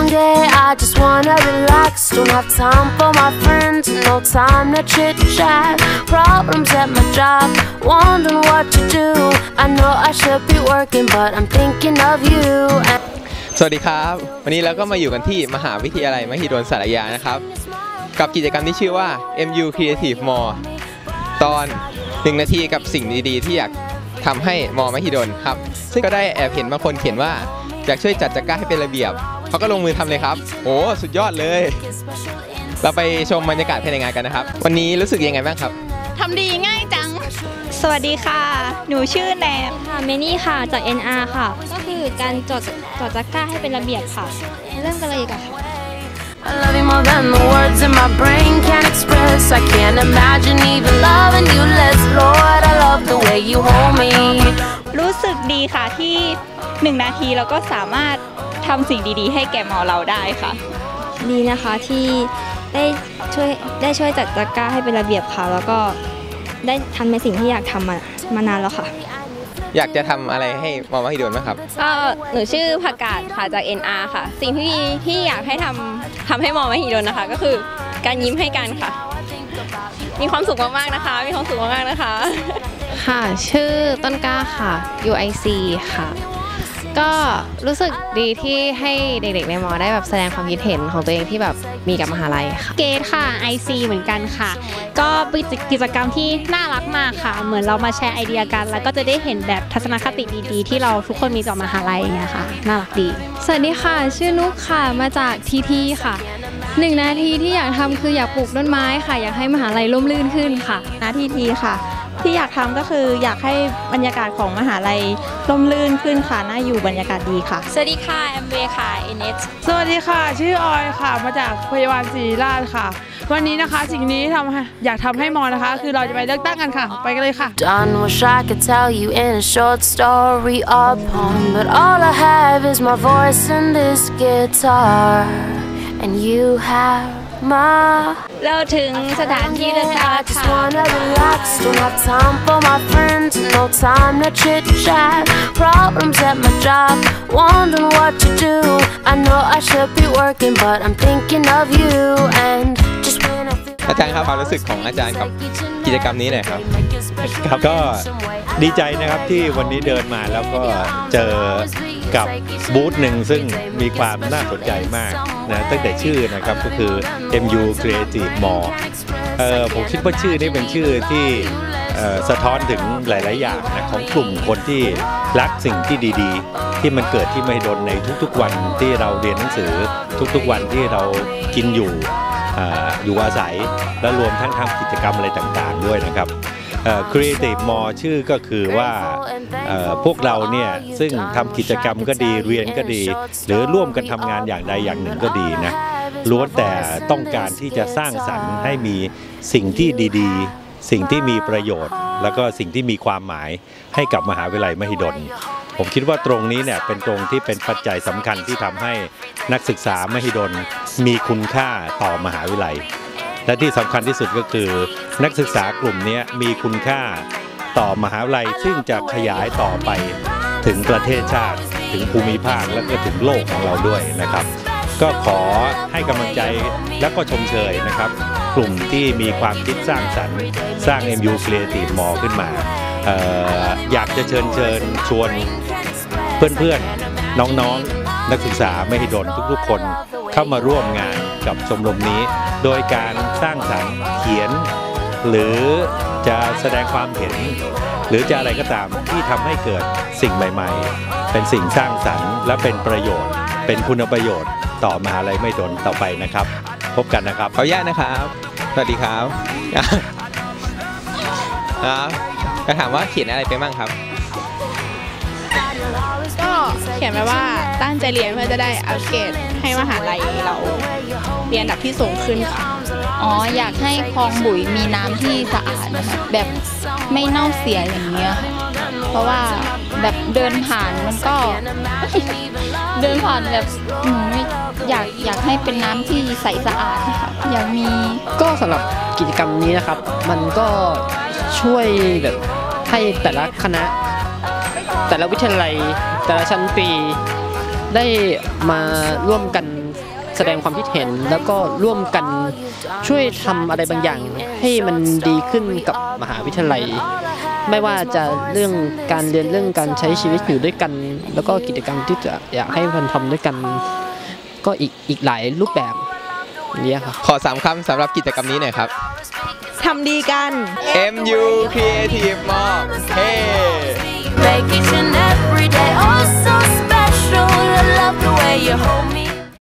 I've had a long day, I just wanna relax. Don't have time for my friends, no time to chit chat. Problems at my job, wondering what to do. I know I should be working, but I'm thinking of you. สวัสดีครับ วันนี้เราก็มาอยู่กันที่มหาวิทยาลัยมหิดลสารยานะครับ กับกิจกรรมที่ชื่อว่า MU Creative Mall ตอน 1 นาทีกับสิ่งดีๆ ที่อยากทำให้มอมหิดลครับ ซึ่งก็ได้แอบเห็นบางคนเขียนว่าอยากช่วยจัดจักร้าให้เป็นระเบียบ เขาก็ลงมือทำเลยครับโอ้สุดยอดเลย เราไปชมบรรยากาศภายในงานกันนะครับ วันนี้รู้สึกยังไงบ้างครับทำดีง่ายจัง สวัสดีค่ะ หนูชื่อแนมค่ะเมนี่ค่ะจาก NR ค่ะ ก็คือการจอดจอดจักร้าให้เป็นระเบียบค่ะ เริ่มกันเลยดีกว่อนค่ะ I love you more than the words in my brain can express. I can't imagine even loving you less. Lord, I love the way you hold me. รู้สึกดีค่ะที่ หนึ่งนาทีเราก็สามารถทำสิ่งดีๆ ให้แก่หมอเราได้ค่ะ ดีนะคะที่ได้ช่วยได้ช่วยจัดจักร้าให้เป็นระเบียบค่ะ แล้วก็ได้ทำในสิ่งที่อยากทำมามานานแล้วค่ะ อยากจะทำอะไรให้มอมหิดลบ้างครับ ก็หนูชื่อผักกาดค่ะจาก NR ค่ะ สิ่งที่ที่อยากให้ทำทำให้มองมหิดลนะคะ ก็คือการยิ้มให้กันค่ะ มีความสุขมากๆนะคะ มีความสุขมากๆนะคะ ค่ะ ชื่อต้นกล้าค่ะ UIC ค่ะ ก็รู้สึกดีที่ให้เด็กๆในมอได้แบบแสดงความคิดเห็นของตัวเองที่แบบมีกับมหาลัยค่ะ เกตค่ะ IC เหมือนกันค่ะ ก็เป็นกิจกรรมที่น่ารักมากค่ะ เหมือนเรามาแชร์ไอเดียกัน แล้วก็จะได้เห็นแบบทัศนคติดีๆ ที่เราทุกคนมีต่อมหาลัยอย่างเงี้ยค่ะ น่ารักดี สวัสดีค่ะ ชื่อนุกค่ะ มาจากทีทีค่ะหนึ่งนาทีที่อยากทำคืออยากปลูกต้นไม้ค่ะ อยากให้มหาลัยร่มรื่นขึ้นค่ะ นาทีทีค่ะ ที่อยากทำก็คืออยากให้บรรยากาศของมหาลัยร่มรื่นขึ้นค่ะน่าอยู่บรรยากาศดีค่ะ สวัสดีค่ะ แอมเวค่ะ NS สวัสดีค่ะ ชื่อออยค่ะ มาจากพยาบาลศรีราชค่ะ วันนี้นะคะสิ่งนี้ทำให้อยากทำให้มอนะคะ คือเราจะไปเลือกตั้งกันค่ะ ไปกันเลยค่ะ Done, wish I could tell you in a short story or poem. But all I have is my voice and this guitar. And you have my เราถึงสถานที่เลือกตั้ง I just ค่ะ wanna relax, don't have time for my friends, no time to chit chat. Problems at my job, wondering what to do. I know I should be working, but I'm thinking of you. And just when I feel อาจารย์ครับความรู้สึกของอาจารย์กับกิจกรรมนี้หน่อยครับครับก็ดีใจนะครับที่วันนี้เดินมาแล้วก็เจอ กับบูธหนึ่งซึ่งมีความน่าสนใจมากนะตั้งแต่ชื่อนะครับก็คือ MU Creative Mall เอ่อผมคิดว่าชื่อนี้เป็นชื่อที่สะท้อนถึงหลาย ๆ อย่างนะของกลุ่มคนที่รักสิ่งที่ดีๆ ที่มันเกิดที่ไม่ดนในทุกๆ วันที่เราเรียนหนังสือทุกๆ วันที่เรากินอยู่ออยู่อาศัยและรวมทั้งทำกิจกรรมอะไรต่าง ๆ ด้วยนะครับ Creative Mall ชื่อก็คือว่าเอ่อพวกเราเนี่ยซึ่งทำกิจกรรมก็ดีเรียนก็ดี หรือร่วมกันทำงานอย่างใดอย่างหนึ่งก็ดีนะล้วนแต่ต้องการที่จะสร้างสรรค์ให้มีสิ่งที่ดีๆ สิ่งที่มีประโยชน์ แล้วก็สิ่งที่มีความหมายให้กับมหาวิทยาลัยมหิดล ผมคิดว่าตรงนี้เนี่ยเป็นตรงที่เป็นปัจจัยสำคัญที่ทำให้นักศึกษามหิดลมีคุณค่าต่อมหาวิทยาลัย และที่สำคัญที่สุดก็คือ นักศึกษากลุ่มนี้มีคุณค่าต่อมหาวิทยาลัยซึ่งจะขยายต่อไปถึงประเทศชาติ ถึงภูมิภาคและก็ถึงโลกของเราด้วยนะครับ ก็ขอให้กำลังใจและก็ชมเชยนะครับ กลุ่มที่มีความคิดสร้างสรรค์ สร้าง MU Creative Mall ขึ้นมาอออยากจะเชิญเชิญชวนเพื่อนๆนน้องๆนักศึกษาไม่ให้โดนทุกๆคนเข้ามาร่วมงาน กับชมรมนี้ โดยการสร้างสรรค์เขียน หรือจะแสดงความเห็น หรือจะอะไรก็ตามที่ทำให้เกิดสิ่งใหม่ ๆ เป็นสิ่งสร้างสรรค์ และเป็นประโยชน์ เป็นคุณประโยชน์ต่อมหาลัยไม่ดนต่อไปนะครับ พบกันนะครับขออนุญาตนะครับ สวัสดีครับครับจะถามว่าเขียนอะไรไปบ้างครับ ก็เขียนไว้ว่าตั้งใจเรียนเพื่อจะได้อัปเกรดให้มหาลัยเราเรียนอันดับที่สูงขึ้นค่ะอ๋ออยากให้คลองบุ๋ยมีน้ำที่สะอาดนะคะแบบไม่เน่าเสียอย่างเงี้ยค่ะเพราะว่าแบบเดินผ่านมันก็ เดินผ่านแบบอืมไม่อยากอยากให้เป็นน้ำที่ใสสะอาดนะคะอยากมีก็สำหรับกิจกรรมนี้นะครับ มันก็ช่วยแบบให้แต่ละคณะ แต่ละวิทยาลัยแต่ละชั้นปีได้มาร่วมกันแสดงความคิดเห็นแล้วก็ร่วมกันช่วยทำอะไรบางอย่าง ให้มันดีขึ้นกับมหาวิทยาลัย ไม่ว่าจะเรื่องการเรียนเรื่องการใช้ชีวิตอยู่ด้วยกัน แล้วก็กิจกรรมที่จะอยากให้มันทำด้วยกัน ก็อีกอีกหลายรูปแบบนี้ครับขอสามคำสำหรับกิจกรรมนี้หน่อยครับทำดีกัน MU Creative Mall เฮ้ Make each and every day oh so special. I love the way you hold